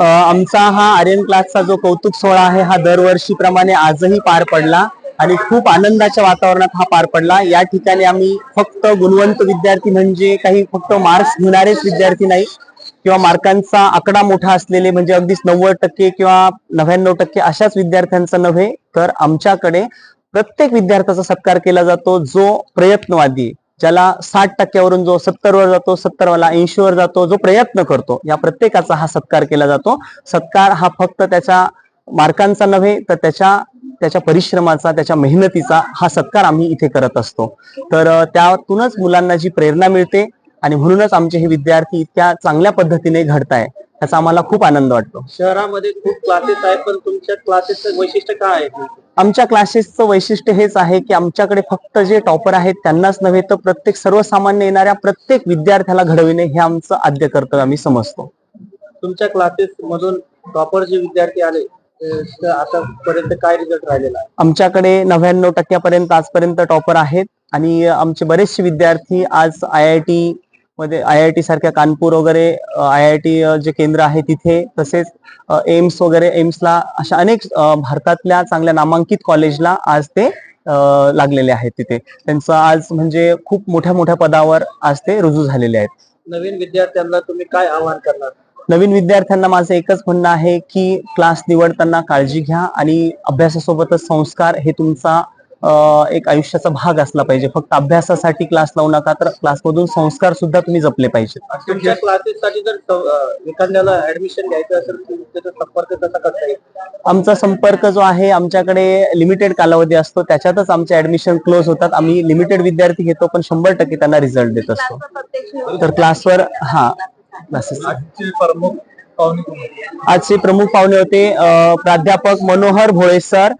आमचा हा आर्यन क्लासचा जो कौतुक सोहळा आहे हा दरवर्षीप्रमाणे आजही पार पडला आणि खूप आनंदाच्या वातावरणात हा पार पडला. या ठिकाणी आम्ही फक्त गुणवंत विद्यार्थी म्हणजे काही फक्त मार्क्स घेणारेच विद्यार्थी नाही किंवा मार्कांचा आकडा मोठा असलेले म्हणजे अगदीच नव्वद टक्के किंवा नव्याण्णव टक्के अशाच विद्यार्थ्यांचा नव्हे तर आमच्याकडे प्रत्येक विद्यार्थ्याचा सत्कार केला जातो जो प्रयत्नवादी ज्याला साठ टक्क्यावरून जो सत्तर वर जातो सत्तर वाला ऐंशी वर जातो जो प्रयत्न करतो या प्रत्येकाचा हा सत्कार केला जातो. सत्कार हा फक्त त्याच्या मार्कांचा नव्हे तर त्याच्या त्याच्या परिश्रमाचा त्याच्या मेहनतीचा हा सत्कार आम्ही इथे करत असतो. तर त्यातूनच मुलांना जी प्रेरणा मिळते आणि म्हणूनच आमचे हे विद्यार्थी इतक्या चांगल्या पद्धतीने घडताय. त्याचा आम्हाला खूप आनंद वाटतो. शहरामध्ये खूप क्लासेस आहेत पण तुमच्या क्लासेसचं वैशिष्ट्य काय आहे? आमच्या क्लासेसचं वैशिष्ट्य हेच आहे की आमच्याकडे फक्त जे टॉपर आहेत त्यांनाच नव्हे तर प्रत्येक सर्वसामान्य येणाऱ्या प्रत्येक विद्यार्थ्याला घडविणे हे आमचं आद्य कर्तव्य आम्ही समजतो. तुमच्या क्लासेस मधून टॉपर जे विद्यार्थी आले आतापर्यंत काय रिझल्ट राहिलेला आहे? आमच्याकडे नव्याण्णव टक्क्यापर्यंत आजपर्यंत टॉपर आहेत आणि आमचे बरेचसे विद्यार्थी आज आय आय टी मध्ये आय आय टी सारख्या कानपूर वगैरे आय आय टी जे केंद्र आहे तिथे तसेच एम्स वगैरे एम्सला अशा अनेक भारतातल्या चांगल्या नामांकित कॉलेजला आज ते लागलेले आहेत तिथे. त्यांचं आज म्हणजे खूप मोठ्या मोठ्या पदावर आज ते रुजू झालेले आहेत. नवीन विद्यार्थ्यांना तुम्ही काय आवाहन करणार? नवीन विद्यार्थ्यांना माझं एकच म्हणणं आहे की क्लास निवडताना काळजी घ्या आणि अभ्यासासोबतच संस्कार हे तुमचा एक आयुष्याचा भाग असला पाहिजे. फक्त अभ्यासासाठी क्लास लावू नका तर क्लासमधून संस्कार सुद्धा तुम्ही जपले पाहिजेत. तुमच्या जर एखाद्याला ऍडमिशन घ्यायचं असेल तर त्याचा संपर्क कसा करता येईल? आमचा संपर्क जो आहे आमच्याकडे लिमिटेड कालावधी असतो. त्याच्यातच आमचे ऍडमिशन क्लोज होतात. आम्ही लिमिटेड विद्यार्थी घेतो पण शंभर टक्के त्यांना रिझल्ट देत असतो. तर क्लासवर हा क्लासेस आजचे प्रमुख पाहुणे होते? आजचे प्रमुख पाहुणे होते अ, प्राध्यापक मनोहर भोळे सर.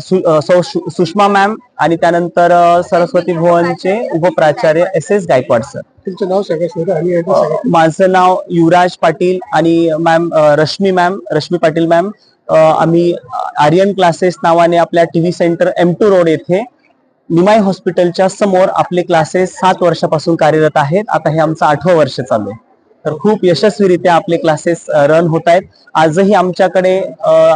सु- सुषमा मॅम आणि त्यानंतर सरस्वती भुवनचे उपप्राचार्य एस एस गायकवाड सर. तुमचं नाव सांगा माझं नाव युवराज पाटील आणि ma'am Rashmi ma'am Rashmi Patil ma'am. आम्ही आर्यन क्लासेस नावाने आपल्या TV centre M two road येथे निमाई हॉस्पिटलच्या समोर आपले क्लासेस सात वर्षापासून कार्यरत आहेत. आता हे आमचं आठवं वर्ष चालू आहे. तर खूप यशस्वीरित्या आपले क्लासेस रन होत आहेत. आजही आमच्याकडे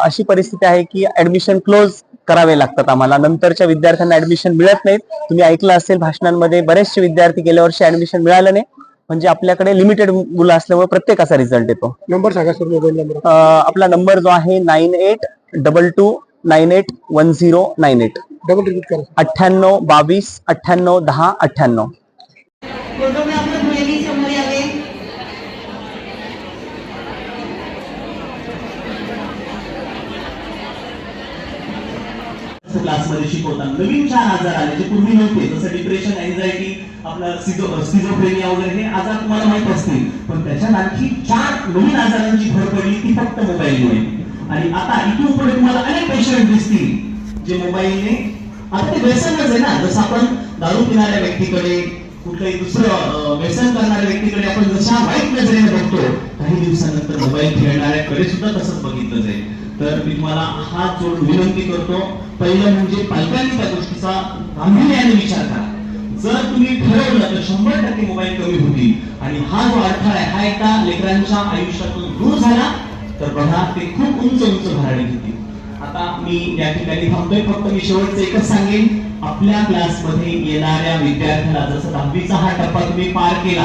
अशी परिस्थिती आहे की ऍडमिशन क्लोज करावे लागतात आम्हाला. नंतरच्या विद्यार्थ्यांना ऍडमिशन मिळत नाहीत. तुम्ही ऐकलं असेल भाषणांमध्ये बरेचसे विद्यार्थी गेल्या वर्षी ऍडमिशन मिळालं नाही. म्हणजे आपल्याकडे लिमिटेड मुलं असल्यामुळे प्रत्येकाचा रिझल्ट येतो. नंबर सांगा सर मोबाईल नंबर. आपला नंबर जो आहे nine eight double two nine eight one zero nine eight. Double repeat करा. अठ्ठ्याण्णव बावीस अठ्ठ्याण्णव दहा अठ्ठ्याण्णव फोटोग्राफर मुलींनी समोर यावे क्लासमध्ये शिकवतात नवीन चार आजार आले जे पूर्वी नव्हते जसं डिप्रेशन अँझायटी आपलं स्किझोफ्रेनिया वगैरे हे आजार तुम्हाला माहीत असतील. पण त्याच्यात आणखी चार नवीन आजारांची भर पडली ती फक्त मोबाईलमुळे आणि आता इथून पुढे तुम्हाला अनेक पेशंट दिसतील जे मोबाईलने आता ते व्यसनच आहे ना. जसं आपण दारू पिणाऱ्या व्यक्तीकडे कुठलंही दुसरं व्यसन करणाऱ्या व्यक्तीकडे आपण जशा वाईट नजरेने बघतो काही दिवसानंतर मोबाईल खेळणाऱ्याकडे सुद्धा तसंच बघितलं जाईल. तर मी तुम्हाला हात जोडून विनंती करतो पहिलं म्हणजे पालकांनी त्या गोष्टीचा गांभीर्याने विचार करा. जर तुम्ही ठरवलं तर शंभर टक्के मोबाईल कमी होतील. आणि हा जो अडथळा आहे हा एकदा लेकरांच्या आयुष्यातून दूर झाला तर बघा ते खूप उंच उंच भराडी घेतील. आता मी या ठिकाणी थांबतोय फक्त मी शेवटचं एकच सांगेन. आपल्या क्लासमध्ये येणाऱ्या विद्यार्थ्याला जसं दहावीचा हा टप्पा तुम्ही पार केला